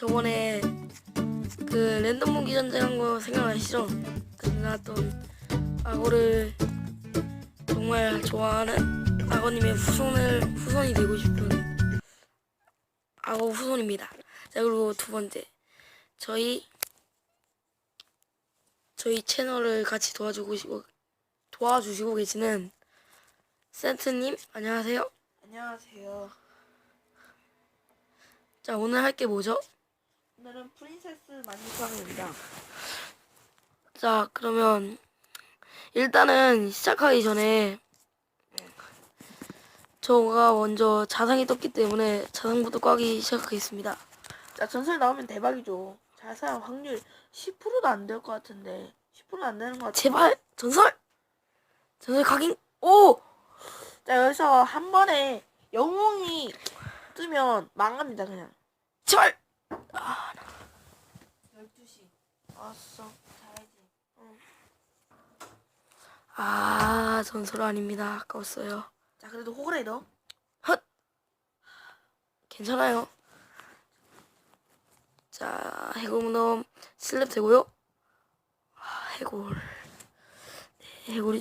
저번에 그 랜덤 무기 전쟁 한 거 생각나시죠? 나왔던 악어를 정말 좋아하는 악어님의 후손을 후손이 되고 싶은 악어 후손입니다. 자 그리고 두 번째 저희 저희 채널을 같이 도와주고 시- 도와주시고 계시는 센트님 안녕하세요. 안녕하세요. 자 오늘 할 게 뭐죠? 오늘은 프린세스 만두빵입니다. 자 그러면 일단은 시작하기 전에 저가 먼저 자상이 떴기 때문에 자상부터 까기 시작하겠습니다. 자, 전설 나오면 대박이죠. 자살 확률 10%도 안 될 것 같은데. 10%도 안 되는 것 같아. 제발 전설 전설 각인 오 자, 여기서 한 번에 영웅이 뜨면 망합니다, 그냥. 제발 12시. 왔어. 자야지. 아 전설 아닙니다. 아까웠어요. 자, 그래도 호그레이더. 괜찮아요. 자 해골무덤 슬랩 되고요. 아, 해골. 네, 해골이